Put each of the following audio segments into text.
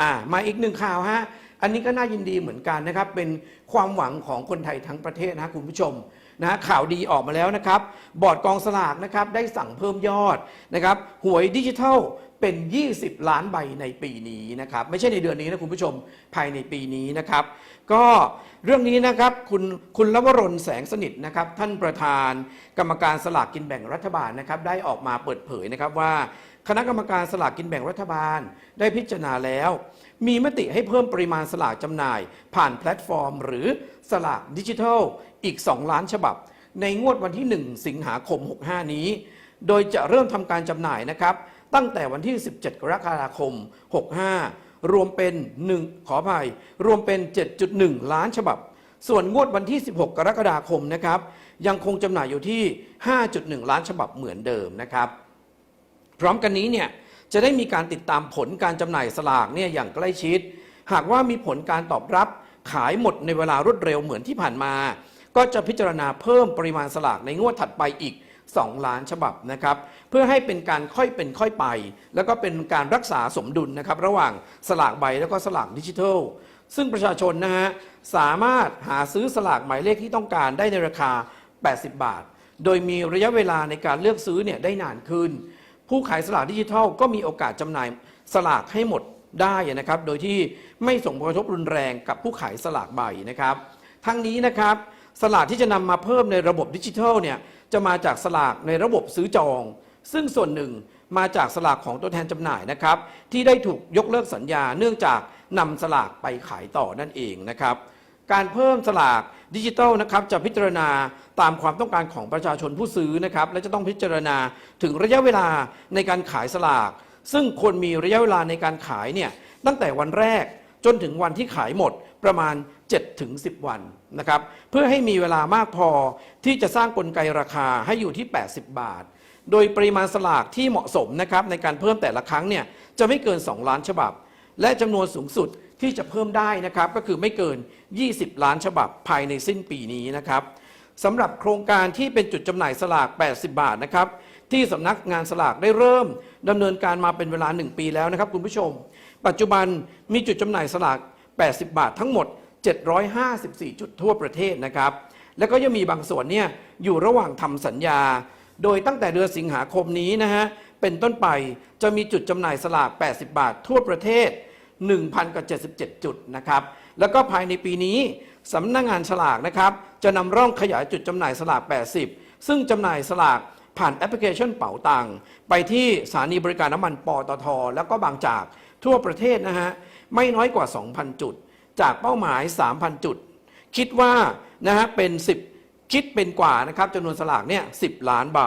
อ่ามาอีกหนึ่งข่าวฮะ อันนี้ก็น่ายินดีเหมือนกันนะครับ เป็นความหวังของคนไทยทั้งประเทศนะคุณผู้ชมนะข่าวดีออกมาแล้วนะครับ บอร์ดกองสลากนะครับได้สั่งเพิ่มยอดนะครับหวยดิจิทัลเป็น 20 ล้านใบในปีนี้นะครับไม่ใช่ในเดือนนี้นะคุณผู้ชมภายในปีนี้นะครับ ก็เรื่องนี้นะครับคุณคุณลวรนแสงสนิทนะครับ ท่านประธานกรรมการสลากกินแบ่งรัฐบาลนะครับ ได้ออกมาเปิดเผยนะครับว่า คณะกรรมการสลากกินแบ่งรัฐบาลได้พิจารณาแล้ว มีมติให้เพิ่มปริมาณสลากจำหน่าย ผ่านแพลตฟอร์ม หรือสลากดิจิทัลอีก 2 ล้านฉบับ ในงวดวันที่ 1 สิงหาคม 65 นี้ โดยจะเริ่มทำการจำหน่ายนะครับ ตั้งแต่วันที่ 17 กรกฎาคม 65 รวมเป็น 1 ขออภัย รวมเป็น 7.1 ล้านฉบับ ส่วนงวดวันที่ 16 กรกฎาคมนะครับ ยังคงจำหน่ายอยู่ที่ 5.1 ล้านฉบับเหมือนเดิมนะครับ พร้อมกันนี้เนี่ยจะได้มีการติดตามผลการจำหน่ายสลากเนี่ยอย่างใกล้ชิด หากว่ามีผลการตอบรับขายหมดในเวลารวดเร็วเหมือนที่ผ่านมา ก็จะพิจารณาเพิ่มปริมาณสลากในงวดถัดไปอีก 2 ล้านฉบับนะครับเพื่อให้เป็นการค่อยเป็นค่อยไป แล้วก็เป็นการรักษาสมดุลนะครับระหว่างสลากใบแล้วก็สลากดิจิทัล ซึ่งประชาชนนะฮะสามารถหาซื้อสลากหมายเลขที่ต้องการได้ในราคา 80 บาท โดยมีระยะเวลาในการเลือกซื้อเนี่ยได้นานขึ้น ผู้ขายสลากดิจิทัล ก็มีโอกาสจำหน่ายสลากให้หมดได้นะครับ โดยที่ไม่ส่งผลกระทบรุนแรงกับผู้ขายสลากใบนะครับ ทั้งนี้นะครับ สลากที่จะนำมาเพิ่มในระบบดิจิทัลเนี่ย จะมาจากสลากในระบบซื้อจอง ซึ่งส่วนหนึ่งมาจากสลากของตัวแทนจำหน่ายนะครับ ที่ได้ถูกยกเลิกสัญญาเนื่องจากนำสลากไปขายต่อนั่นเองนะครับการเพิ่มสลากดิจิทัลนะครับจะพิจารณาตามความต้องการของประชาชนผู้ซื้อนะครับและจะต้องพิจารณาถึงระยะเวลาในการขายสลาก ซึ่งควรมีระยะเวลาในการขายเนี่ยตั้งแต่วันแรก จนถึงวันที่ขายหมดประมาณ 7-10 วันนะครับเพื่อให้มีเวลามากพอที่จะสร้างกลไกราคาให้อยู่ที่ 80 บาท โดยปริมาณสลากที่เหมาะสมนะครับในการเพิ่มแต่ละครั้งเนี่ยจะไม่เกิน 2 ล้านฉบับ และจำนวนสูงสุดที่จะเพิ่มได้นะครับก็คือไม่เกิน 20 ล้านฉบับภายในสิ้นปีนี้นะครับ สำหรับโครงการที่เป็นจุดจำหน่ายสลาก 80 บาทนะครับ ที่สำนักงานสลากได้เริ่มดำเนินการมาเป็นเวลา 1 ปีแล้วนะครับคุณผู้ชม ปัจจุบันมีจุดจำหน่ายสลาก 80 บาททั้งหมด 754 จุดทั่วประเทศนะครับ แล้วก็ยังมีบางส่วนเนี่ยอยู่ระหว่างทำสัญญา โดยตั้งแต่เดือนสิงหาคมนี้นะฮะเป็นต้นไปจะมีจุดจำหน่ายสลาก 80 บาททั่วประเทศ 1,077 จุดนะครับ แล้วก็ภายในปีนี้ สำนักงานสลากนะครับ จะนำร่องขยายจุดจำหน่ายสลาก 80 ซึ่งจำหน่ายสลากผ่านแอปพลิเคชันเป๋าตังค์ไปที่สถานีบริการน้ำมันปตท แล้วก็บางจากทั่วประเทศนะฮะ ไม่น้อยกว่า 2,000 จุด จากเป้าหมาย 3,000 จุด คิดว่านะฮะเป็น 10 คิดเป็นกว่านะครับจำนวนสลากเนี่ย 10 ล้านใบ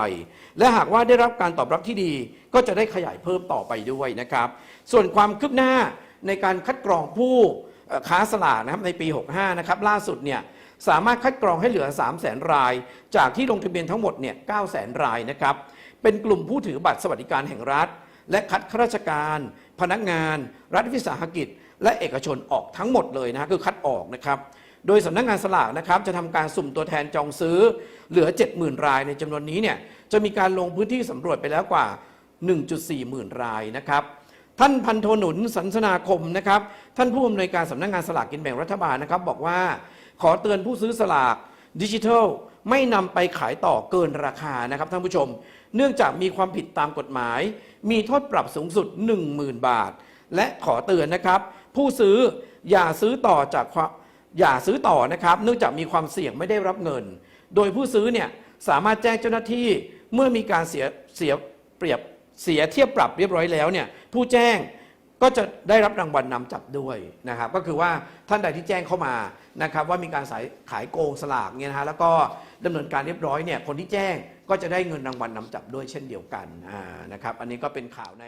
และหากว่าได้รับการตอบรับที่ดี ก็จะได้ขยายเพิ่มต่อไปด้วยนะครับ ส่วนความคืบหน้าในการคัดกรองผู้ ค้าสลากนะครับในปี 65 นะครับล่าสุดเนี่ยสามารถคัดกรองให้เหลือ 3 0 0แสนราย จากที่ลงทะเบียนทั้งหมดเนี่ย9 0 0แสนรายนะครับ เป็นกลุ่มผู้ถือบัตรสวัสดิการแห่งรัฐ และคัดข้าราชการ พนักงาน รัฐวิสาหกิจ และเอกชนออกทั้งหมดเลยนะคือคัดออกนะครับ โดยสำนักงานสลากนะครับจะทำการสุ่มตัวแทนจองซื้อเหลือ 70,000 รายในจำนวนนี้เนี่ยจะมีการลงพื้นที่สำรวจไปแล้วกว่า 1.4 หมื่นรายนะครับ ท่านพันโทหนุนสันสนาคมนะครับ ท่านผู้อำนวยการสำนักงานสลากกินแบ่งรัฐบาลนะครับ บอกว่าขอเตือนผู้ซื้อสลากดิจิทัลไม่นำไปขายต่อเกินราคานะครับท่านผู้ชม เนื่องจากมีความผิดตามกฎหมาย มีโทษปรับสูงสุด 10,000 บาท และขอเตือนนะครับ ผู้ซื้ออย่าซื้อต่อจากความอย่าซื้อต่อนะครับ เนื่องจากมีความเสี่ยงไม่ได้รับเงิน โดยผู้ซื้อเนี่ยสามารถแจ้งเจ้าหน้าที่เมื่อมีการเสียเสียเปรียบ เสียเทียบปรับเรียบร้อยแล้วเนี่ยผู้แจ้งก็จะได้รับรางวัลนำจับด้วยนะครับก็คือว่าท่านใดที่แจ้งเข้ามานะครับว่ามีการสายขายโกงสลากเนี่ยนะฮะแล้วก็ดำเนินการเรียบร้อยเนี่ยคนที่แจ้งก็จะได้เงินรางวัลนำจับด้วยเช่นเดียวกันนะครับอันนี้ก็เป็นข่าวใน